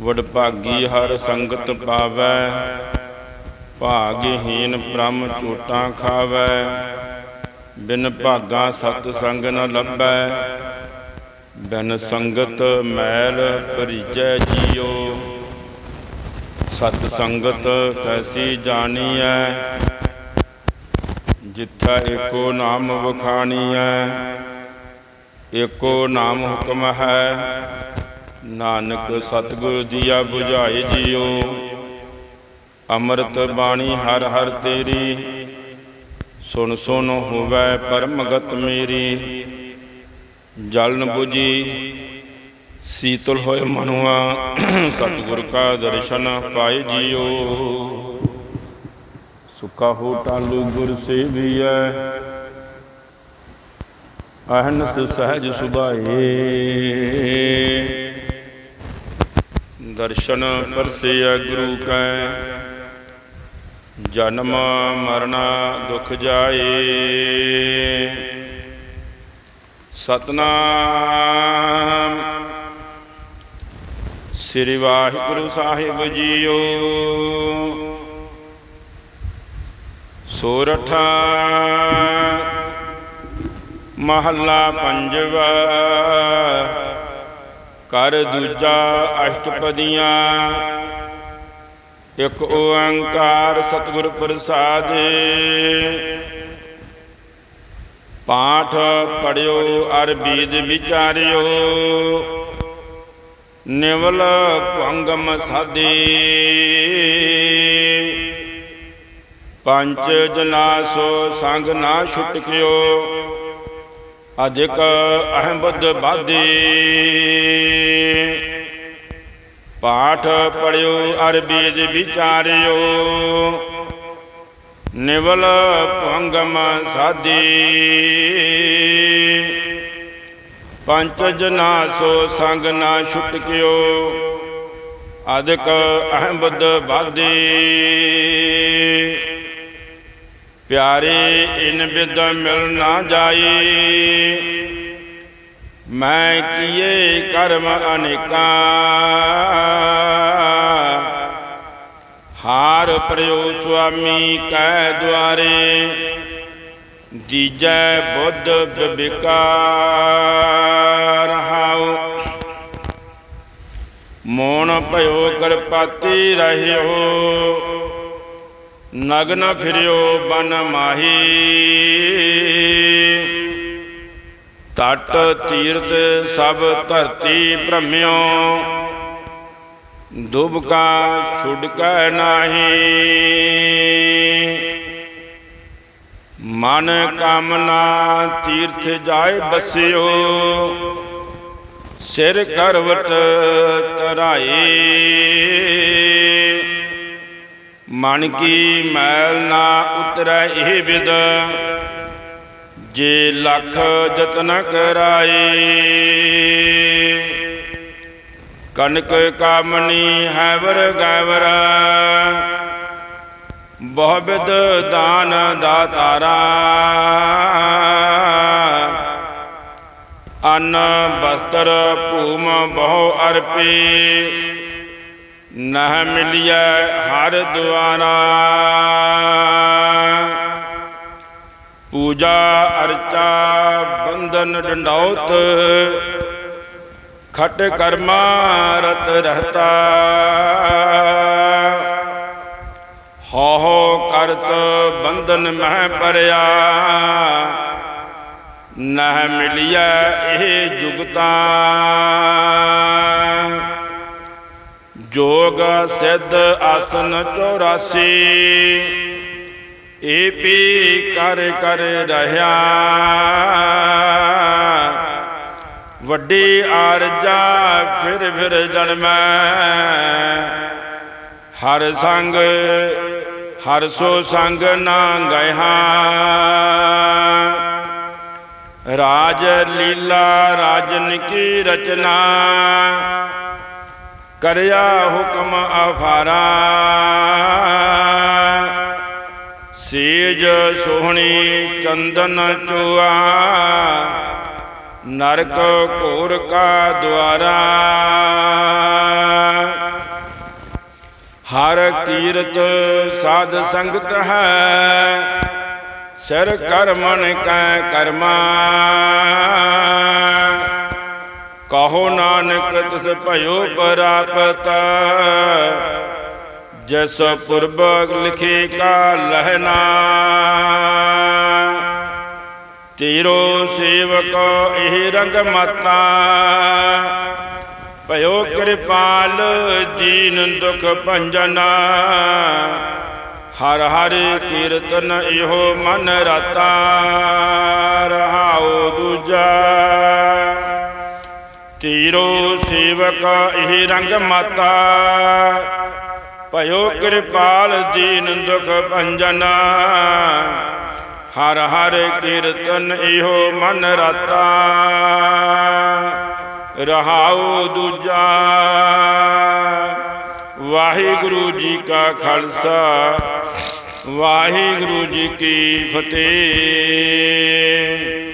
ਵਡਭਾਗੀ ਹਰ ਸੰਗਤ ਪਾਵੈ ਭਾਗਹੀਨ ਬ੍ਰਹਮ ਝੂਟਾਂ ਖਾਵੈ। ਬਿਨ ਭਾਗਾ ਸਤ ਸੰਗ ਨ ਲੱਭੈ, ਬਿਨ ਸੰਗਤ ਮੈਲ ਪਰਿਜੈ ਜੀਓ। ਸਤ ਸੰਗਤ ਕੈਸੀ ਜਾਣੀਐ, ਜਿੱਥਾ ਏਕੋ ਨਾਮ ਵਖਾਣੀਐ। ਏਕੋ ਨਾਮ ਹੁਕਮ ਹੈ ਨਾਨਕ ਸਤਿਗੁਰ ਦੀਆ 부ਝਾਏ ਜੀਓ। ਅੰਮ੍ਰਿਤ ਬਾਣੀ ਹਰ ਹਰ ਤੇਰੀ। ਸੁਣ ਸੁਣ ਹੋਵੇ ਪਰਮਗਤ ਮੇਰੀ। ਜਲ 부ਜੀ ਸੀਤਲ ਹੋਏ ਮਨੁਆ। ਸਤਿਗੁਰ ਕਾ ਦਰਸ਼ਨ ਪਾਏ ਜੀਓ। ਸੁਖਾ ਹੋ ਟਾਲੂ ਗੁਰ ਸੇਵੀਐ। ਅਹਨਸ ਸਹਿਜ ਸੁਭਾਏ। ਦਰਸ਼ਨ ਪਰਸਿਆ ਗੁਰੂ ਕੈ। ਜਨਮ ਮਰਨਾ ਦੁਖ ਜਾਏ। ਸਤਨਾਮ। ਸ੍ਰੀ ਵਾਹਿਗੁਰੂ ਸਾਹਿਬ ਜੀਓ। ਸੋਰਠਾ ਮਹੱਲਾ ਪੰਜਵਾ। ਕਰ ਦੂਜਾ ਅਸ਼ਟਪਦੀਆਂ। ਇੱਕ ਓੰਕਾਰ ਸਤਿਗੁਰ ਪ੍ਰਸਾਦ। ਪਾਠ ਪੜਿਓ ਅਰ ਬੀਜ ਵਿਚਾਰਿਓ। ਨਿਵਲ ਭੰਗਮ ਸਾਦੇ। ਪੰਜ ਜਨਾ ਸੋ ਸੰਗ ਨਾ ਛੁਟਕਿਓ। ਅਧਿਕ ਅਹੰਬੁੱਧ ਬਾਦੀ। ਪਾਠ ਪੜਿਓ ਅਰਬੀਜ ਵਿਚਾਰਿਓ। ਨਿਵਲ ਭੰਗਮ ਸਾਦੀ। ਪੰਚ ਜਨਾ ਸੋ ਸੰਗ ਨਾ ਛੁਟਕਿਓ ਅਧਿਕ ਅਹੰਬੁੱਧ ਬਾਦੀ। ਪਿਆਰੇ, ਇਨ ਬਿਦ ਮਿਲ ਨਾ ਜਾਈ ਮੈਂ ਕੀਏ ਕਰਮ ਅਨੇਕਾਂ। ਹਾਰ ਪ੍ਰਯੋ ਸੁਆਮੀ ਕੈ ਦੁਆਰੇ ਦੀਜੈ ਬੁੱਧ ਬਿਕਾਰ ਹਾਉ ਮੋਣ ਭਇਓ ਕਰਪਾਤੀ ਰਹਿਓ। ਨਗਨ ਫਿਰਿਓ, ਬਨ ਮਾਹੀ। ਤਟ, ਤੀਰਥ ਸਭ ਧਰਤੀ ਭ੍ਰਮਿਓ। ਦੁਬਕਾ ਛੁਡਕੈ ਨਾਹੀ। ਮਨ ਕਾਮਨਾ ਤੀਰਥ ਜਾਏ ਬਸਿਓ। ਸਿਰ ਕਰਵਟ ਤਰਾਈ। ਮਨ ਕੀ ਮੈਲ ਨਾ ਉਤਰੈ ਇਹ ਵਿਦ, ਜੇ ਲੱਖ ਯਤਨ ਕਰਾਏ। ਕਨਕ ਕਾਮਨੀ ਹੈ ਵਰ ਗੈਵਰ ਬਹੁ ਬਿਦ ਦਾਨ ਦਾਤਾਰਾ। ਅਨ ਬਸਤਰ ਭੂਮ ਬਹੁ ਅਰਪੀ ਨਹ ਮਿਲਿਆ ਹਰ ਦੁਆਰਾ। ਪੂਜਾ ਅਰਚਾ ਬੰਧਨ ਡੰਡੌਤ, ਖਟ ਕਰਮਾ ਰਤ ਰਹਤਾ। ਹੋ ਹੋ ਕਰਤ ਬੰਧਨ ਮਹਿ ਪਰਿਆ। ਨਹ ਮਿਲਿਆ ਇਹ ਜੁਗਤਾ। ਜੋਗ ਸਿੱਧ ਆਸਨ 84 ਏ ਵੀ ਕਰ ਕਰ ਰਹਾ। ਵੱਡੀ ਆਰਜਾ ਫਿਰ ਫਿਰ ਜਨਮੈ। ਹਰ ਸੰਗ, ਹਰ ਸੋ ਸੰਗ ਨਾ ਗਇਆ ਰਾਜ ਲੀਲਾ ਰਾਜਨ ਕੀ ਰਚਨਾ। ਕਰਿਆ ਹੁਕਮ ਅਫਾਰਾ। ਸੇਜ ਸੋਹਣੀ ਚੰਦਨ ਚੁਆ ਨਰਕ ਘੋਰ ਕਾ ਦੁਆਰਾ। ਹਰ ਕੀਰਤ ਸਾਧ ਸੰਗਤ ਹੈ, ਸਿਰ ਕਰਮਨ ਕੈ ਕਰਮਾ। ਕਹੋ ਨਾਨਕ ਤਿਸ ਭਇਓ ਪ੍ਰਾਪਤ। ਜਸ ਪੁਰਬ ਲਿਖੇ ਕਾ ਲਹਨਾ। ਤੇਰੋ ਸੇਵਕ ਇਹ ਰੰਗ ਮਾਤਾ। ਭਇਓ ਕਿਰਪਾਲ ਦੀਨ ਦੁਖ ਭੰਜਨਾ। ਹਰ ਹਰਿ ਕੀਰਤਨ ਇਹੋ ਮਨ ਰਤਾ। ਰਹਾਉ ਦੂਜਾ। ਤੀਰੋ ਸੇਵਕ ਇਹ ਰੰਗ ਮਾਤਾ। ਭਇਓ ਕਿਰਪਾਲ ਦੀਨ ਦੁਖ ਭੰਜਨ। ਹਰ ਹਰ ਕੀਰਤਨ ਇਹੋ ਮਨ ਰਤਾ। ਰਹਾਉ ਦੂਜਾ। ਵਾਹਿਗੁਰੂ ਜੀ ਕਾ ਖਾਲਸਾ। ਵਾਹਿਗੁਰੂ ਜੀ ਕੀ ਫਤਿਹ।